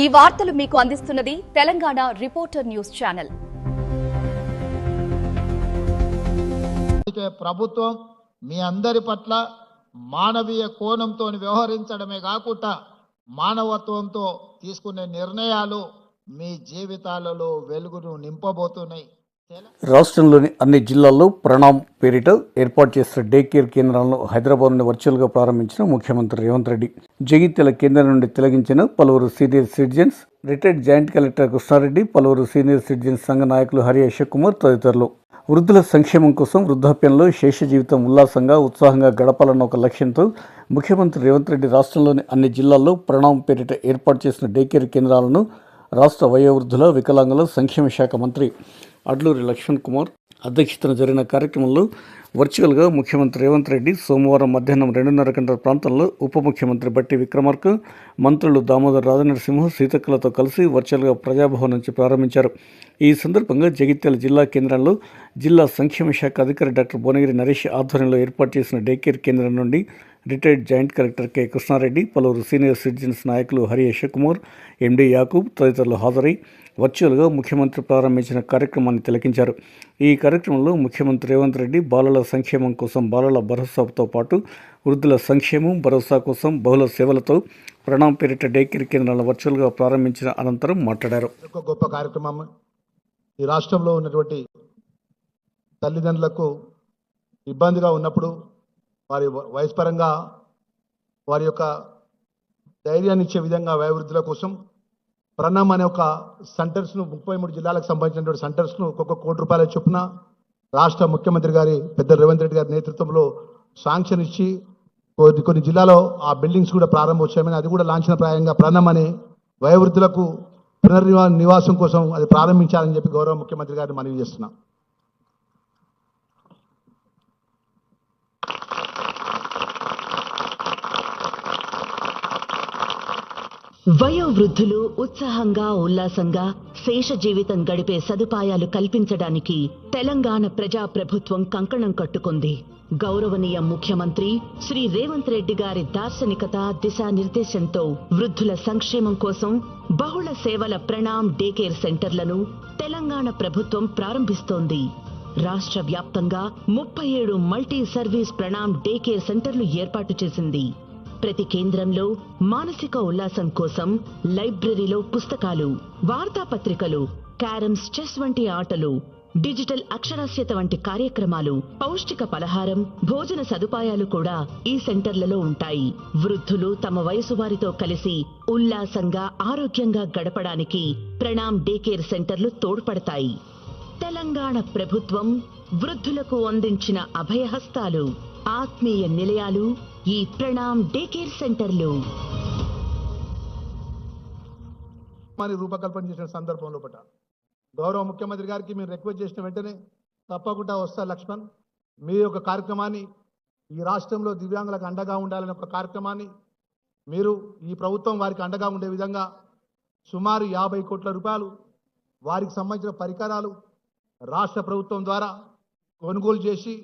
ఈ వార్తలు మీకు అందిస్తున్నది తెలంగాణ రిపోర్టర్ న్యూస్ ఛానల్. అందుకే ప్రభుత్వం మీ అందరి పట్ల మానవీయ కోణంతో వ్యవహరించడమే కాకుండా మానవత్వంతో తీసుకునే నిర్ణయాలు మీ జీవితాలలో వెలుగును నింపబోతున్నాయి. రాష్ట్రంలోని అన్ని జిల్లాల్లో ప్రణామ్ పేరిట ఏర్పాటు చేసిన డే కేర్ కేంద్రాలను హైదరాబాద్ను వర్చువల్గా ప్రారంభించిన ముఖ్యమంత్రి రేవంత్ రెడ్డి. జగిత్యాల కేంద్రం నుండి తొలగించిన పలువురు senior citizens retired joint collector Krishna Reddy పలువురు సీనియర్ సిటిజన్స్ సంఘ నాయకులు హరి అశోక్ కుమార్ తదితరులు. వృద్ధుల సంక్షేమం కోసం వృద్ధాప్యంలో శేష జీవితం ఉల్లాసంగా ఉత్సాహంగా గడపాలన్న ఒక లక్ష్యంతో ముఖ్యమంత్రి రేవంత్ రెడ్డి రాష్ట్రంలోని అన్ని జిల్లాల్లో ప్రణామ్ పేరిట ఏర్పాటు చేసిన డే కేర్ కేంద్రాలను రాష్ట్ర వయోవృద్ధుల వికలాంగుల సంక్షేమ శాఖ మంత్రి అడ్లూరి లక్ష్మణ్ కుమార్ అధ్యక్షతన జరిగిన కార్యక్రమంలో వర్చువల్గా ముఖ్యమంత్రి రేవంత్ రెడ్డి సోమవారం మధ్యాహ్నం రెండున్నర గంటల ప్రాంతంలో ఉప ముఖ్యమంత్రి బట్టి విక్రమార్క మంత్రులు దామోదర్ రాజనరసింహ సీతక్కలతో కలిసి వర్చువల్గా ప్రజాభవన్ నుంచి ప్రారంభించారు. ఈ సందర్భంగా జగిత్యాల జిల్లా కేంద్రంలో జిల్లా సంక్షేమ శాఖ అధికారి డాక్టర్ భువనగిరి నరేష్ ఆధ్వర్యంలో ఏర్పాటు చేసిన డే కేర్ కేంద్రం నుండి retired joint collector K. Krishna Reddy పలువురు సీనియర్ సిటిజన్స్ నాయకులు హరి అశోక్ కుమార్ ఎండి యాకూబ్ తదితరులు హాజరై వర్చువల్గా ముఖ్యమంత్రి ప్రారంభించిన కార్యక్రమాన్ని తిలకించారు. ఈ కార్యక్రమంలో ముఖ్యమంత్రి రేవంత్ రెడ్డి బాలల సంక్షేమం కోసం బాలల భరోసాతో పాటు వృద్ధుల సంక్షేమం భరోసా కోసం బహుళ సేవలతో ప్రణాం పేరిట డే కేర్ కేంద్రాలను వర్చువల్గా ప్రారంభించిన అనంతరం మాట్లాడారు. ఒక గొప్ప కార్యక్రమం. ఈ రాష్ట్రంలో ఉన్నటువంటి తల్లిదండ్రులకు ఇబ్బందిగా ఉన్నప్పుడు వారి వయస్పరంగా పరంగా వారి యొక్క ధైర్యాన్ని ఇచ్చే విధంగా వయోవృద్ధుల కోసం ప్రణమ్ అనే ఒక సెంటర్స్ను ముప్పై మూడు జిల్లాలకు సంబంధించినటువంటి సెంటర్స్ను ఒక్కొక్క కోటి రూపాయల చొప్పున రాష్ట్ర ముఖ్యమంత్రి గారి పెద్ద రేవంత్ రెడ్డి గారి నేతృత్వంలో శాంక్షన్ ఇచ్చి కొన్ని కొన్ని జిల్లాలో ఆ బిల్డింగ్స్ కూడా ప్రారంభోత్సవమైన అది కూడా లాంఛన ప్రాయంగా ప్రణమ్ అనే వయోవృద్ధులకు పునర్నివా నివాసం కోసం అది ప్రారంభించాలని చెప్పి గౌరవ ముఖ్యమంత్రి గారిని మనవి చేస్తున్నాం. వయోవృద్ధులు ఉత్సాహంగా ఉల్లాసంగా శేష జీవితం గడిపే సదుపాయాలు కల్పించడానికి తెలంగాణ ప్రజా ప్రభుత్వం కంకణం కట్టుకుంది. గౌరవనీయ ముఖ్యమంత్రి శ్రీ రేవంత్ రెడ్డి గారి దార్శనికత దిశానిర్దేశంతో వృద్ధుల సంక్షేమం కోసం బహుళ సేవల ప్రణామ్ డేకేర్ సెంటర్లను తెలంగాణ ప్రభుత్వం ప్రారంభిస్తోంది. రాష్ట్ర వ్యాప్తంగా ముప్పై ఏడు multi service Pranam day care సెంటర్లు ఏర్పాటు చేసింది. ప్రతి కేంద్రంలో మానసిక ఉల్లాసం కోసం లైబ్రరీలో పుస్తకాలు వార్తాపత్రికలు క్యారమ్స్ చెస్ వంటి ఆటలు డిజిటల్ అక్షరాస్యత వంటి కార్యక్రమాలు పౌష్టిక పలహారం భోజన సదుపాయాలు కూడా ఈ సెంటర్లలో ఉంటాయి. వృద్ధులు తమ వయసు వారితో కలిసి ఉల్లాసంగా ఆరోగ్యంగా గడపడానికి ప్రణామ్ డే కేర్ సెంటర్లు తోడ్పడతాయి. తెలంగాణ ప్రభుత్వం వృద్ధులకు అందించిన అభయహస్తాలు ఆత్మీయ నిలయాలు ఈ ప్రణామ్ డే కేర్ సెంటర్లో. మరి రూపకల్పన చేసిన సందర్భంలో పట. గౌరవ ముఖ్యమంత్రి గారికి మీరు రిక్వెస్ట్ చేసిన వెంటనే తప్పకుండా వస్తా లక్ష్మణ్. మీ యొక్క కార్యక్రమాన్ని ఈ రాష్ట్రంలో దివ్యాంగులకు అండగా ఉండాలనే ఒక కార్యక్రమాన్ని మీరు ఈ ప్రభుత్వం వారికి అండగా ఉండే విధంగా సుమారు యాభై కోట్ల రూపాయలు వారికి సంబంధించిన పరికరాలు రాష్ట్ర ప్రభుత్వం ద్వారా కొనుగోలు చేసి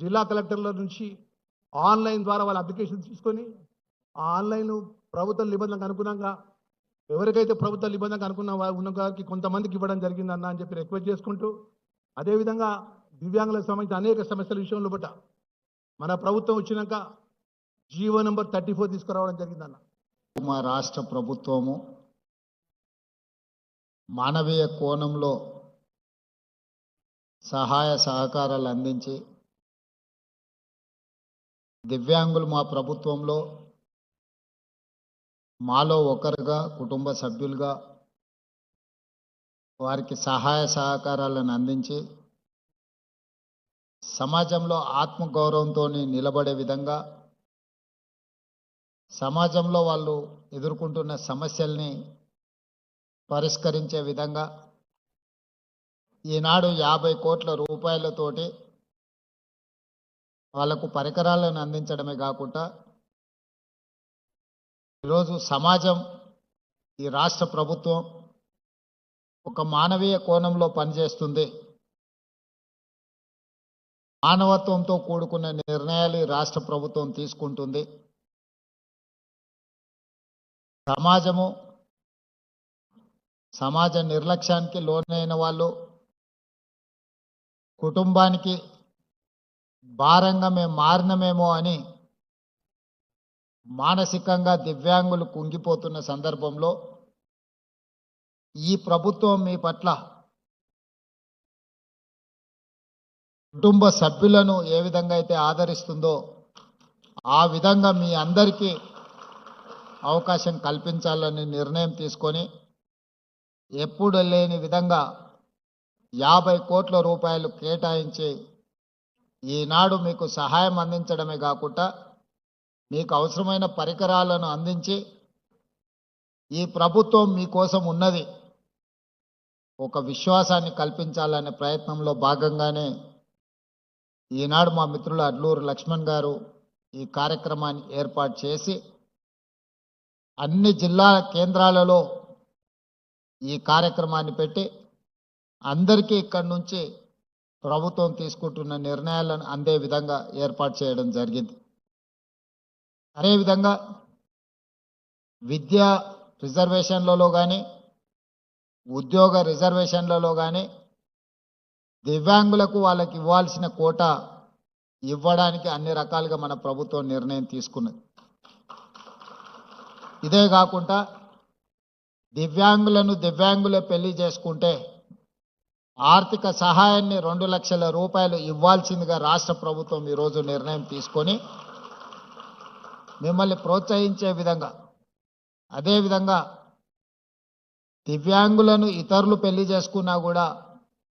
జిల్లా కలెక్టర్ల నుంచి ఆన్లైన్ ద్వారా వాళ్ళ అప్లికేషన్ తీసుకొని ఆ ఆన్లైన్ ప్రభుత్వ నిబంధనలకు అనుగుణంగా ఎవరికైతే ప్రభుత్వ నిబంధనకు అనుకున్న వా- ఉన్న వారికి కొంతమందికి ఇవ్వడం జరిగిందన్న అని చెప్పి రిక్వెస్ట్ చేసుకుంటూ అదేవిధంగా దివ్యాంగులకు సంబంధించిన అనేక సమస్యల విషయంలో బట్ట మన ప్రభుత్వం వచ్చినాక జీవో నెంబర్ థర్టీ ఫోర్ తీసుకురావడం జరిగిందన్న. మా రాష్ట్ర ప్రభుత్వము మానవీయ కోణంలో సహాయ సహకారాలు అందించి దివ్యాంగులు మా ప్రభుత్వంలో మాలో ఒకరుగా కుటుంబ సభ్యులుగా వారికి సహాయ సహకారాలను అందించి సమాజంలో ఆత్మగౌరవంతో నిలబడే విధంగా సమాజంలో వాళ్ళు ఎదుర్కొంటున్న సమస్యల్ని పరిష్కరించే విధంగా ఈనాడు యాభై కోట్ల రూపాయలతోటి వాళ్ళకు పరికరాలను అందించడమే కాకుండా ఈరోజు సమాజం ఈ రాష్ట్ర ప్రభుత్వం ఒక మానవీయ కోణంలో పనిచేస్తుంది. మానవత్వంతో కూడుకున్న నిర్ణయాలు ఈ రాష్ట్ర ప్రభుత్వం తీసుకుంటుంది. సమాజము సమాజ నిర్లక్ష్యానికి లోనైన వాళ్ళు కుటుంబానికి భారంగా మేము మారినమేమో అని మానసికంగా దివ్యాంగులు కుంగిపోతున్న సందర్భంలో ఈ ప్రభుత్వం మీ పట్ల కుటుంబ సభ్యులను ఏ విధంగా అయితే ఆదరిస్తుందో ఆ విధంగా మీ అందరికీ అవకాశం కల్పించాలని నిర్ణయం తీసుకొని ఎప్పుడు లేని విధంగా యాభై కోట్ల రూపాయలు కేటాయించి ఈనాడు మీకు సహాయం అందించడమే కాకుండా మీకు అవసరమైన పరికరాలను అందించి ఈ ప్రభుత్వం మీకోసం ఉన్నది. ఒక విశ్వాసాన్ని కల్పించాలనే ప్రయత్నంలో భాగంగానే ఈనాడు మా మిత్రులు అడ్లూరు లక్ష్మణ్ గారు ఈ కార్యక్రమాన్ని ఏర్పాటు చేసి అన్ని జిల్లా కేంద్రాలలో ఈ కార్యక్రమాన్ని పెట్టి అందరికీ ఇక్కడి నుంచి ప్రభుత్వం తీసుకుంటున్న నిర్ణయాలను అందే విధంగా ఏర్పాటు చేయడం జరిగింది. అదేవిధంగా విద్యా రిజర్వేషన్లలో కానీ ఉద్యోగ రిజర్వేషన్లలో కానీ దివ్యాంగులకు వాళ్ళకి ఇవ్వాల్సిన కోట ఇవ్వడానికి అన్ని రకాలుగా మన ప్రభుత్వం నిర్ణయం తీసుకున్నది. ఇదే కాకుండా దివ్యాంగులను దివ్యాంగులే పెళ్ళి చేసుకుంటే ఆర్థిక సహాయాన్ని రెండు లక్షల రూపాయలు ఇవ్వాల్సిందిగా రాష్ట్ర ప్రభుత్వం ఈరోజు నిర్ణయం తీసుకొని మిమ్మల్ని ప్రోత్సహించే విధంగా అదేవిధంగా దివ్యాంగులను ఇతరులు పెళ్ళి చేసుకున్నా కూడా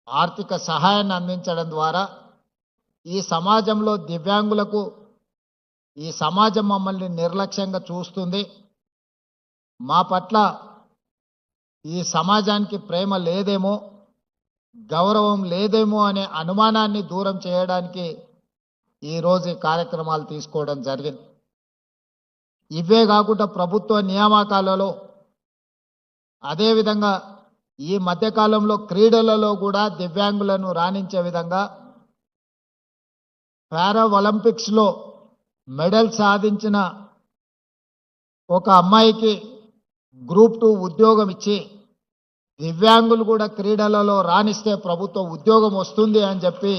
ఆర్థిక సహాయాన్ని అందించడం ద్వారా ఈ సమాజంలో దివ్యాంగులకు ఈ సమాజం మమ్మల్ని నిర్లక్ష్యంగా చూస్తుంది. మా పట్ల ఈ సమాజానికి ప్రేమ లేదేమో. గౌరవం లేదేమో అనే అనుమానాన్ని దూరం చేయడానికి ఈరోజు ఈ కార్యక్రమాలు తీసుకోవడం జరిగింది. ఇవే కాకుండా ప్రభుత్వ నియామకాలలో అదేవిధంగా ఈ మధ్యకాలంలో క్రీడలలో కూడా దివ్యాంగులను రాణించే విధంగా పారా ఒలింపిక్స్లో మెడల్ సాధించిన ఒక అమ్మాయికి గ్రూప్ టూ ఉద్యోగం ఇచ్చి దివ్యాంగులు కూడా క్రీడలలో రాణిస్తే ప్రభుత్వం ఉద్యోగం వస్తుంది అని చెప్పి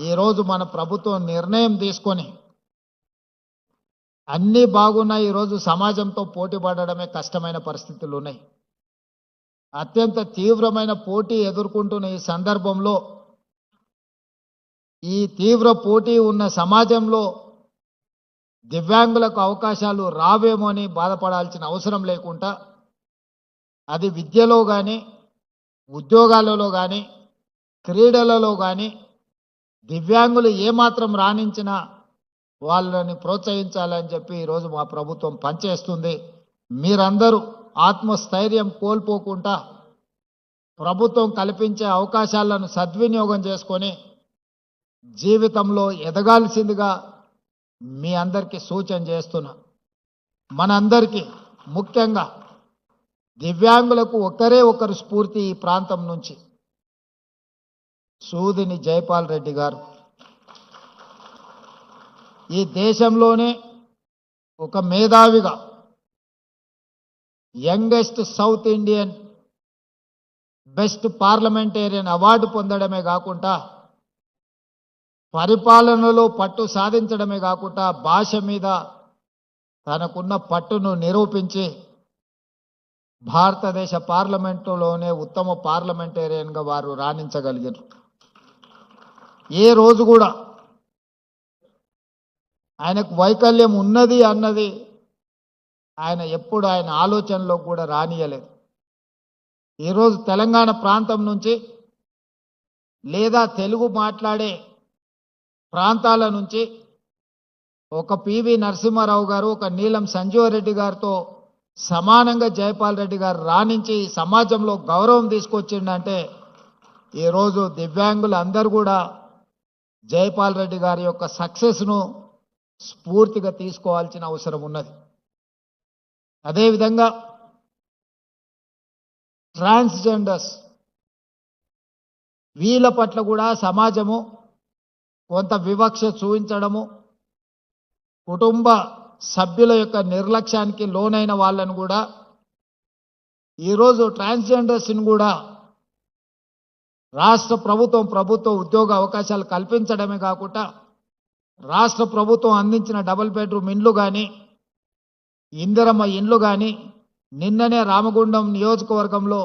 ఈరోజు మన ప్రభుత్వం నిర్ణయం తీసుకొని అన్నీ బాగున్నాయి ఈరోజు సమాజంతో పోటీ పడడమే కష్టమైన పరిస్థితులు ఉన్నాయి. అత్యంత తీవ్రమైన పోటీ ఎదుర్కొంటున్న ఈ సందర్భంలో ఈ తీవ్ర పోటీ ఉన్న సమాజంలో దివ్యాంగులకు అవకాశాలు రావేమో అని బాధపడాల్సిన అవసరం లేకుండా అది విద్యలో కానీ ఉద్యోగాలలో కానీ క్రీడలలో కానీ దివ్యాంగులు ఏమాత్రం రాణించినా వాళ్ళని ప్రోత్సహించాలని చెప్పి ఈరోజు మా ప్రభుత్వం పనిచేస్తుంది. మీరందరూ ఆత్మస్థైర్యం కోల్పోకుండా ప్రభుత్వం కల్పించే అవకాశాలను సద్వినియోగం చేసుకొని జీవితంలో ఎదగాల్సిందిగా మీ అందరికీ సూచన చేస్తున్నా. మనందరికీ ముఖ్యంగా దివ్యాంగులకు ఒకరే ఒకరు స్ఫూర్తి ఈ ప్రాంతం నుంచి. సూదిని జైపాల్ రెడ్డి గారు. ఈ దేశంలోనే ఒక మేధావిగా youngest south Indian best parliamentarian award పొందడమే కాకుండా పరిపాలనలో పట్టు సాధించడమే కాకుండా భాష మీద తనకున్న పట్టును నిరూపించి భారతదేశ పార్లమెంటులోనే ఉత్తమ పార్లమెంటేరియన్గా వారు రాణించగలిగారు ఏ రోజు కూడా ఆయనకు వైకల్యం ఉన్నది అన్నది ఆయన ఎప్పుడు ఆయన ఆలోచనలో కూడా రానియలేదు. ఈరోజు తెలంగాణ ప్రాంతం నుంచి లేదా తెలుగు మాట్లాడే ప్రాంతాల నుంచి ఒక పివి నరసింహారావు గారు ఒక నీలం సంజీవరెడ్డి గారితో సమానంగా జయపాల్ రెడ్డి గారు రాణించి సమాజంలో గౌరవం తీసుకొచ్చిండంటే ఈరోజు దివ్యాంగులు అందరూ కూడా జయపాల్ రెడ్డి గారి యొక్క సక్సెస్ను స్ఫూర్తిగా తీసుకోవాల్సిన అవసరం ఉన్నది. అదేవిధంగా ట్రాన్స్జెండర్స్ వీళ్ళ పట్ల కూడా సమాజము కొంత వివక్ష చూపించడము కుటుంబ సభ్యుల యొక్క నిర్లక్ష్యానికి లోనైన వాళ్ళను కూడా ఈరోజు ట్రాన్స్జెండర్స్ని కూడా రాష్ట్ర ప్రభుత్వం ప్రభుత్వ ఉద్యోగ అవకాశాలు కల్పించడమే కాకుండా రాష్ట్ర ప్రభుత్వం అందించిన డబుల్ బెడ్రూమ్ ఇండ్లు కానీ ఇందిరమ్మ ఇండ్లు కానీ నిన్ననే రామగుండం నియోజకవర్గంలో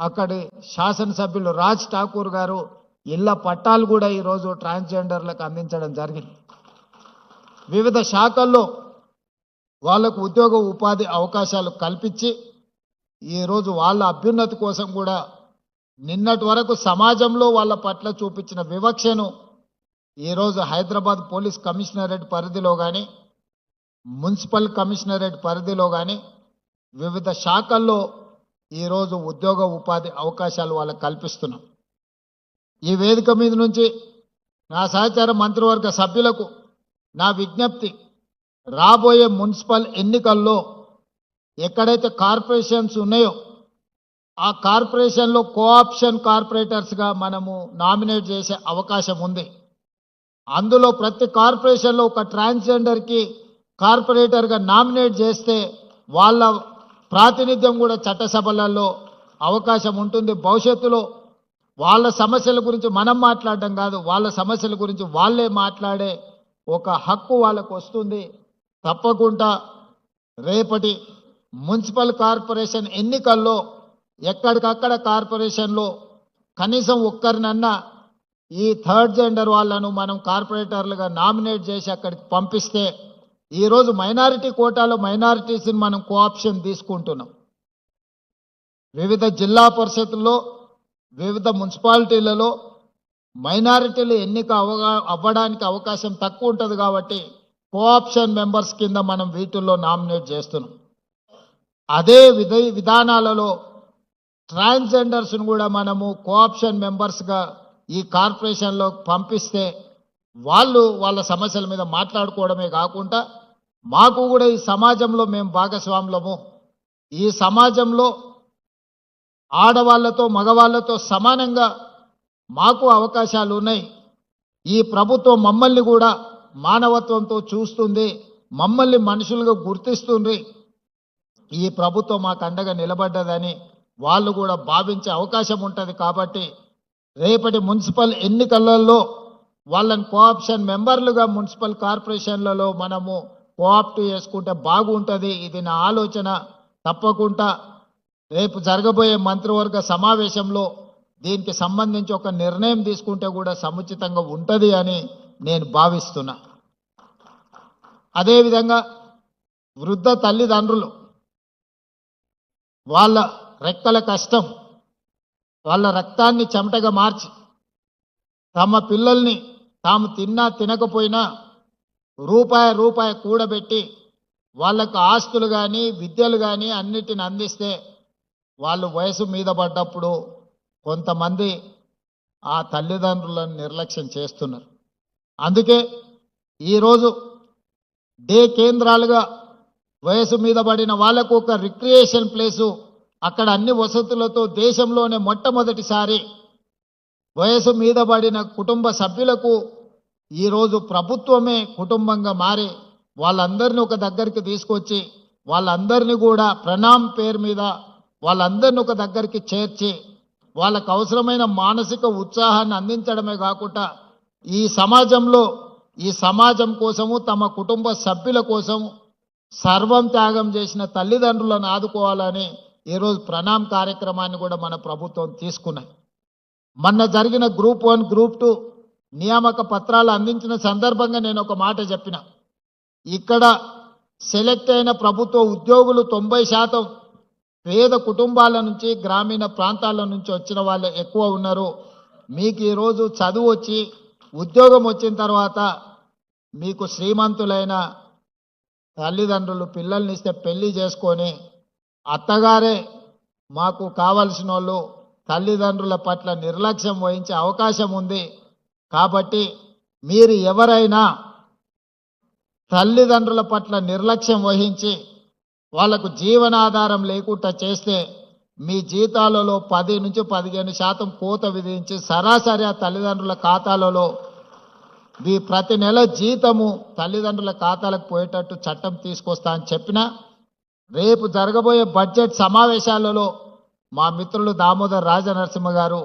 అక్కడి శాసనసభ్యులు రాజ్ ఠాకూర్ గారు ఇళ్ళ పట్టాలు కూడా ఈరోజు ట్రాన్స్జెండర్లకు అందించడం జరిగింది. వివిధ శాఖల్లో వాళ్ళకు ఉద్యోగ ఉపాధి అవకాశాలు కల్పించి ఈరోజు వాళ్ళ అభ్యున్నతి కోసం కూడా నిన్నటి వరకు సమాజంలో వాళ్ళ పట్ల చూపించిన వివక్షను ఈరోజు హైదరాబాద్ పోలీస్ కమిషనరేట్ పరిధిలో కానీ మున్సిపల్ కమిషనరేట్ పరిధిలో కానీ వివిధ శాఖల్లో ఈరోజు ఉద్యోగ ఉపాధి అవకాశాలు వాళ్ళకు కల్పిస్తున్నాం. ఈ వేదిక మీద నుంచి నా సహచార మంత్రివర్గ సభ్యులకు నా విజ్ఞప్తి రాబోయే మున్సిపల్ ఎన్నికల్లో ఎక్కడైతే కార్పొరేషన్స్ ఉన్నాయో ఆ కార్పొరేషన్లో కోఆప్షన్ కార్పొరేటర్స్గా మనము నామినేట్ చేసే అవకాశం ఉంది. అందులో ప్రతి కార్పొరేషన్లో ఒక ట్రాన్స్జెండర్కి కార్పొరేటర్గా నామినేట్ చేస్తే వాళ్ళ ప్రాతినిధ్యం కూడా చట్టసభలలో అవకాశం ఉంటుంది. భవిష్యత్తులో వాళ్ళ సమస్యల గురించి మనం మాట్లాడడం కాదు వాళ్ళ సమస్యల గురించి వాళ్ళే మాట్లాడే ఒక హక్కు వాళ్ళకు వస్తుంది. తప్పకుండా రేపటి మున్సిపల్ కార్పొరేషన్ ఎన్నికల్లో ఎక్కడికక్కడ కార్పొరేషన్లో కనీసం ఒక్కరినన్నా ఈ థర్డ్ జెండర్ వాళ్ళను మనం కార్పొరేటర్లుగా నామినేట్ చేసి అక్కడికి పంపిస్తే ఈరోజు మైనారిటీ కోటాలో మైనారిటీస్ని మనం కోఆప్షన్ తీసుకుంటున్నాం. వివిధ జిల్లా పరిషత్తుల్లో వివిధ మున్సిపాలిటీలలో మైనారిటీలు ఎన్నిక అవగా అవ్వడానికి అవకాశం తక్కువ ఉంటుంది కాబట్టి కోఆప్షన్ మెంబర్స్ కింద మనం వీటిల్లో నామినేట్ చేస్తున్నాం. అదే విధ విధానాలలో ట్రాన్స్జెండర్స్ను కూడా మనము కోఆప్షన్ మెంబర్స్గా ఈ కార్పొరేషన్లో పంపిస్తే వాళ్ళు వాళ్ళ సమస్యల మీద మాట్లాడుకోవడమే కాకుండా మాకు కూడా ఈ సమాజంలో మేము భాగస్వాములము. ఈ సమాజంలో ఆడవాళ్ళతో మగవాళ్ళతో సమానంగా మాకు అవకాశాలు ఉన్నాయి ఈ ప్రభుత్వం మమ్మల్ని కూడా మానవత్వంతో చూస్తుంది మమ్మల్ని మనుషులుగా గుర్తిస్తుంది. ఈ ప్రభుత్వం మాకు అండగా నిలబడ్డదని వాళ్ళు కూడా భావించే అవకాశం ఉంటుంది కాబట్టి రేపటి మున్సిపల్ ఎన్నికలలో వాళ్ళని కోఆప్షన్ మెంబర్లుగా మున్సిపల్ కార్పొరేషన్లలో మనము కోఆప్ట్ చేసుకుంటే బాగుంటుంది. ఇది నా ఆలోచన. తప్పకుండా రేపు జరగబోయే మంత్రివర్గ సమావేశంలో దీనికి సంబంధించి ఒక నిర్ణయం తీసుకుంటే కూడా సముచితంగా ఉంటుంది అని నేను భావిస్తున్నా. అదేవిధంగా వృద్ధ తల్లిదండ్రులు వాళ్ళ రెక్కల కష్టం వాళ్ళ రక్తాన్ని చెమటగా మార్చి తమ పిల్లల్ని తాము తిన్నా తినకపోయినా రూపాయి రూపాయి కూడబెట్టి వాళ్ళకు ఆస్తులు కానీ విద్యలు కానీ అన్నిటిని అందిస్తే వాళ్ళు వయసు మీద పడ్డప్పుడు కొంతమంది ఆ తల్లిదండ్రులను నిర్లక్ష్యం చేస్తున్నారు. అందుకే ఈరోజు డే కేంద్రాలుగా వయసు మీద పడిన వాళ్ళకు ఒక రిక్రియేషన్ ప్లేసు అక్కడ అన్ని వసతులతో దేశంలోనే మొట్టమొదటిసారి వయసు మీద పడిన కుటుంబ సభ్యులకు ఈరోజు ప్రభుత్వమే కుటుంబంగా మారి వాళ్ళందరినీ ఒక దగ్గరికి తీసుకొచ్చి వాళ్ళందరినీ కూడా ప్రణామ్ పేరు మీద వాళ్ళందరినీ ఒక దగ్గరికి చేర్చి వాళ్ళకు అవసరమైన మానసిక ఉత్సాహాన్ని అందించడమే కాకుండా ఈ సమాజంలో ఈ సమాజం కోసము తమ కుటుంబ సభ్యుల కోసం సర్వం త్యాగం చేసిన తల్లిదండ్రులను ఆదుకోవాలని ఈరోజు ప్రణామ్ కార్యక్రమాన్ని కూడా మన ప్రభుత్వం తీసుకున్నాయి మొన్న జరిగిన గ్రూప్ వన్ గ్రూప్ టూ నియామక పత్రాలు అందించిన సందర్భంగా నేను ఒక మాట చెప్పిన. ఇక్కడ సెలెక్ట్ అయిన ప్రభుత్వ ఉద్యోగులు తొంభై శాతం పేద కుటుంబాల నుంచి గ్రామీణ ప్రాంతాల నుంచి వచ్చిన వాళ్ళు ఎక్కువ ఉన్నారు. మీకు ఈరోజు చదువు వచ్చి ఉద్యోగం వచ్చిన తర్వాత మీకు శ్రీమంతులైన తల్లిదండ్రులు పిల్లల్ని ఇస్తే పెళ్ళి చేసుకొని అత్తగారే మాకు కావలసిన వాళ్ళు తల్లిదండ్రుల పట్ల నిర్లక్ష్యం వహించే అవకాశం ఉంది. కాబట్టి మీరు ఎవరైనా తల్లిదండ్రుల పట్ల నిర్లక్ష్యం వహించి వాళ్ళకు జీవనాధారం లేకుండా చేస్తే మీ జీతాలలో పది నుంచి పదిహేను శాతం కోత విధించి సరాసరి ఆ తల్లిదండ్రుల ఖాతాలలో మీ ప్రతి నెల జీతము తల్లిదండ్రుల ఖాతాలకు పోయేటట్టు చట్టం తీసుకొస్తా అని చెప్పినా రేపు జరగబోయే బడ్జెట్ సమావేశాలలో మా మిత్రులు దామోదర్ రాజనరసింహ గారు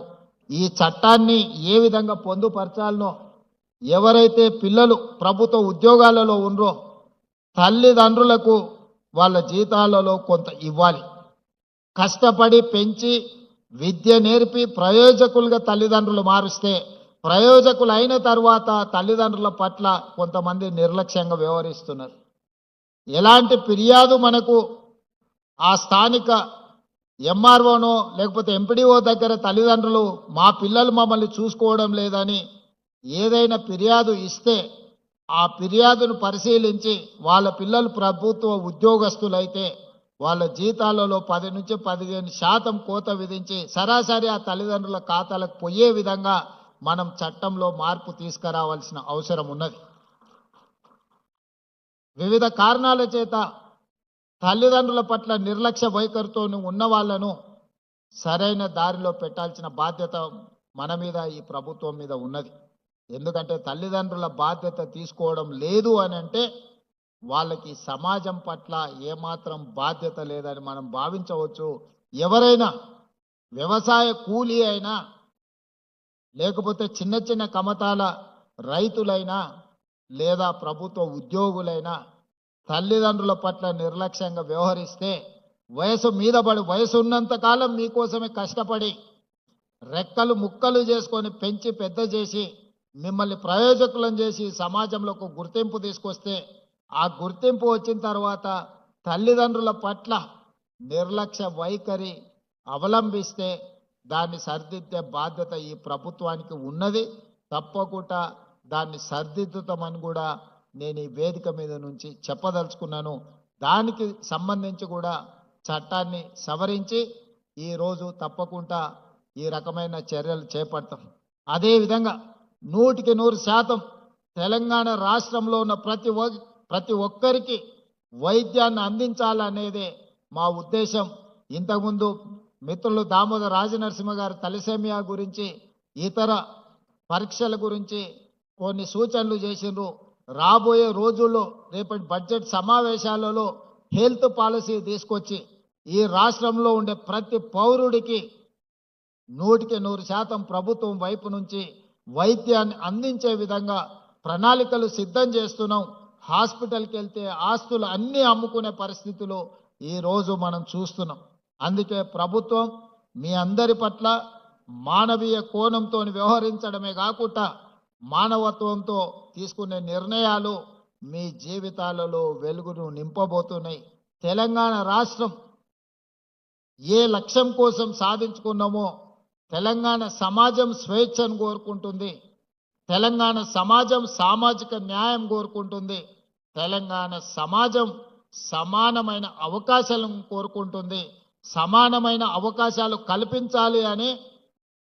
ఈ చట్టాన్ని ఏ విధంగా పొందుపరచాలనో ఎవరైతే పిల్లలు ప్రభుత్వ ఉద్యోగాలలో ఉన్నరో తల్లిదండ్రులకు వాళ్ళ జీతాలలో కొంత ఇవ్వాలి. కష్టపడి పెంచి విద్య నేర్పి ప్రయోజకులుగా తల్లిదండ్రులు మారుస్తే ప్రయోజకులు అయిన తర్వాత తల్లిదండ్రుల పట్ల కొంతమంది నిర్లక్ష్యంగా వ్యవహరిస్తున్నారు. ఎలాంటి ఫిర్యాదు మనకు ఆ స్థానిక ఎంఆర్ఓనో లేకపోతే ఎంపీడీఓ దగ్గర తల్లిదండ్రులు మా పిల్లలు మమ్మల్ని చూసుకోవడం లేదని ఏదైనా ఫిర్యాదు ఇస్తే ఆ ఫిర్యాదును పరిశీలించి వాళ్ళ పిల్లలు ప్రభుత్వ ఉద్యోగస్తులైతే వాళ్ళ జీతాలలో పది నుంచి పదిహేను శాతం కోత విధించి సరాసరి ఆ తల్లిదండ్రుల ఖాతాలకు పోయే విధంగా మనం చట్టంలో మార్పు తీసుకురావాల్సిన అవసరం ఉన్నది. వివిధ కారణాల చేత తల్లిదండ్రుల పట్ల నిర్లక్ష్య వైఖరితో ఉన్న వాళ్ళను సరైన దారిలో పెట్టాల్సిన బాధ్యత మన మీద ఈ ప్రభుత్వం మీద ఉన్నది. ఎందుకంటే తల్లిదండ్రుల బాధ్యత తీసుకోవడం లేదు అని అంటే వాళ్ళకి సమాజం పట్ల ఏమాత్రం బాధ్యత లేదని మనం భావించవచ్చు. ఎవరైనా వ్యవసాయ కూలీ అయినా లేకపోతే చిన్న చిన్న కమతాల రైతులైనా లేదా ప్రభుత్వ ఉద్యోగులైనా తల్లిదండ్రుల పట్ల నిర్లక్ష్యంగా వ్యవహరిస్తే వయసు మీద పడి వయసు ఉన్నంతకాలం మీకోసమే కష్టపడి రెక్కలు ముక్కలు చేసుకొని పెంచి పెద్ద చేసి మిమ్మల్ని ప్రయోజకులను చేసి సమాజంలో ఒక గుర్తింపు తీసుకొస్తే ఆ గుర్తింపు వచ్చిన తర్వాత తల్లిదండ్రుల పట్ల నిర్లక్ష్య వైఖరి అవలంబిస్తే దాన్ని సరిదిద్దే బాధ్యత ఈ ప్రభుత్వానికి ఉన్నది. తప్పకుండా దాన్ని సరిదిద్దుతామని కూడా నేను ఈ వేదిక మీద నుంచి చెప్పదలుచుకున్నాను. దానికి సంబంధించి కూడా చట్టాన్ని సవరించి ఈరోజు తప్పకుండా ఈ రకమైన చర్యలు చేపడతాం. అదేవిధంగా నూటికి నూరు శాతం తెలంగాణ రాష్ట్రంలో ఉన్న ప్రతి ఒ ప్రతి ఒక్కరికి వైద్యాన్ని అందించాలనేదే మా ఉద్దేశం. ఇంతకుముందు మిత్రులు దామోదర్ రాజనరసింహ గారు తలసేమియా గురించి ఇతర పరీక్షల గురించి కొన్ని సూచనలు చేసిండ్రు. రాబోయే రోజుల్లో రేపటి బడ్జెట్ సమావేశాలలో హెల్త్ పాలసీ తీసుకొచ్చి ఈ రాష్ట్రంలో ఉండే ప్రతి పౌరుడికి నూటికి నూరు శాతం ప్రభుత్వం వైపు నుంచి వైద్యాన్ని అందించే విధంగా ప్రణాళికలు సిద్ధం చేస్తున్నాం. హాస్పిటల్కి వెళ్తే ఆస్తులు అన్నీ అమ్ముకునే పరిస్థితులు ఈరోజు మనం చూస్తున్నాం. అందుకే ప్రభుత్వం మీ అందరి పట్ల మానవీయ కోణంతో వ్యవహరించడమే కాకుండా మానవత్వంతో తీసుకునే నిర్ణయాలు మీ జీవితాలలో వెలుగును నింపబోతున్నాయి. తెలంగాణ రాష్ట్రం ఏ లక్ష్యం కోసం సాధించుకున్నామో తెలంగాణ సమాజం స్వేచ్ఛను కోరుకుంటుంది. తెలంగాణ సమాజం సామాజిక న్యాయం కోరుకుంటుంది. తెలంగాణ సమాజం సమానమైన అవకాశాలను కోరుకుంటుంది. సమానమైన అవకాశాలు కల్పించాలి అని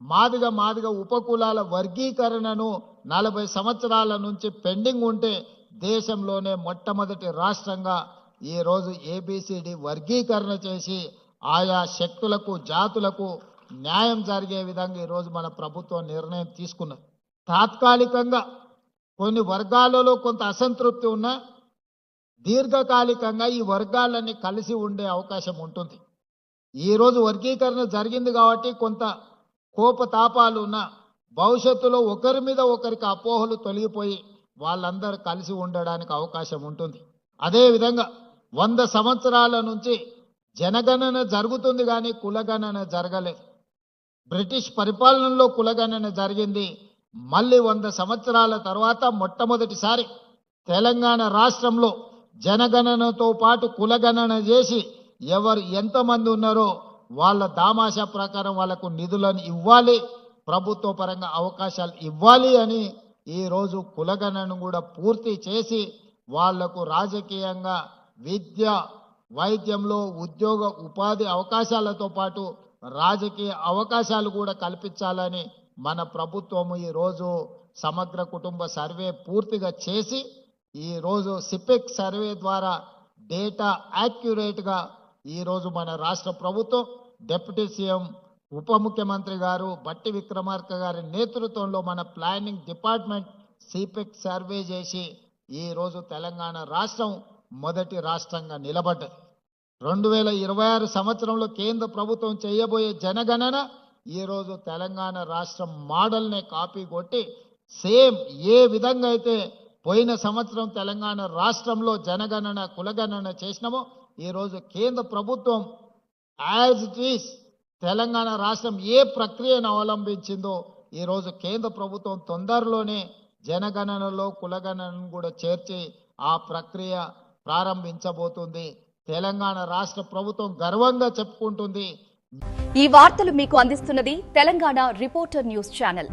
మాదిగ మాదిగ ఉపకులాల వర్గీకరణను నలభై సంవత్సరాల నుంచి పెండింగ్ ఉంటే దేశంలోనే మొట్టమొదటి రాష్ట్రంగా ఈరోజు ఏబిసిడి వర్గీకరణ చేసి ఆయా శక్తులకు జాతులకు న్యాయం జరిగే విధంగా ఈరోజు మన ప్రభుత్వం నిర్ణయం తీసుకున్నది. తాత్కాలికంగా కొన్ని వర్గాలలో కొంత అసంతృప్తి ఉన్నా దీర్ఘకాలికంగా ఈ వర్గాలన్నీ కలిసి ఉండే అవకాశం ఉంటుంది. ఈరోజు వర్గీకరణ జరిగింది కాబట్టి కొంత కోపతాపాలు ఉన్న భవిష్యత్తులో ఒకరి మీద ఒకరికి అపోహలు తొలగిపోయి వాళ్ళందరూ కలిసి ఉండడానికి అవకాశం ఉంటుంది. అదేవిధంగా వంద సంవత్సరాల నుంచి జనగణన జరుగుతుంది కానీ కులగణన జరగలేదు. బ్రిటిష్ పరిపాలనలో కులగణన జరిగింది. మళ్ళీ వంద సంవత్సరాల తర్వాత మొట్టమొదటిసారి తెలంగాణ రాష్ట్రంలో జనగణనతో పాటు కులగణన చేసి ఎవరు ఎంతమంది ఉన్నారో వాళ్ళ దామాషా ప్రకారం వాళ్ళకు నిధులను ఇవ్వాలి ప్రభుత్వ పరంగా అవకాశాలు ఇవ్వాలి అని ఈరోజు కులగణను కూడా పూర్తి చేసి వాళ్ళకు రాజకీయంగా విద్య వైద్యంలో ఉద్యోగ ఉపాధి అవకాశాలతో పాటు రాజకీయ అవకాశాలు కూడా కల్పించాలని మన ప్రభుత్వము ఈరోజు సమగ్ర కుటుంబ సర్వే పూర్తిగా చేసి ఈరోజు రోజు సిపెక్ సర్వే ద్వారా డేటా యాక్యురేట్గా ఈరోజు మన రాష్ట్ర ప్రభుత్వం డిప్యూటీ సీఎం ఉప ముఖ్యమంత్రి గారు బట్టి విక్రమార్క గారి నేతృత్వంలో మన ప్లానింగ్ డిపార్ట్మెంట్ సిపెక్ సర్వే చేసి ఈరోజు తెలంగాణ రాష్ట్రం మొదటి రాష్ట్రంగా నిలబడ్డది. రెండు వేల ఇరవై ఆరు సంవత్సరంలో కేంద్ర ప్రభుత్వం చేయబోయే జనగణన ఈరోజు తెలంగాణ రాష్ట్రం మోడల్నే కాపీ కొట్టి సేమ్ ఏ విధంగా అయితే పోయిన సంవత్సరం తెలంగాణ రాష్ట్రంలో జనగణన కులగణన చేసినామో ఈరోజు కేంద్ర ప్రభుత్వం యాజ్ ఇట్ ఈస్ తెలంగాణ రాష్ట్రం ఏ ప్రక్రియను అవలంబించిందో ఈరోజు కేంద్ర ప్రభుత్వం తొందరలోనే జనగణనలో కులగణనను కూడా చేర్చి ఆ ప్రక్రియ ప్రారంభించబోతుంది. తెలంగాణ రాష్ట్ర ప్రభుత్వం గర్వంగా చెప్పుకుంటుంది. ఈ వార్తలు మీకు అందిస్తున్నది తెలంగాణ రిపోర్టర్ న్యూస్ ఛానల్.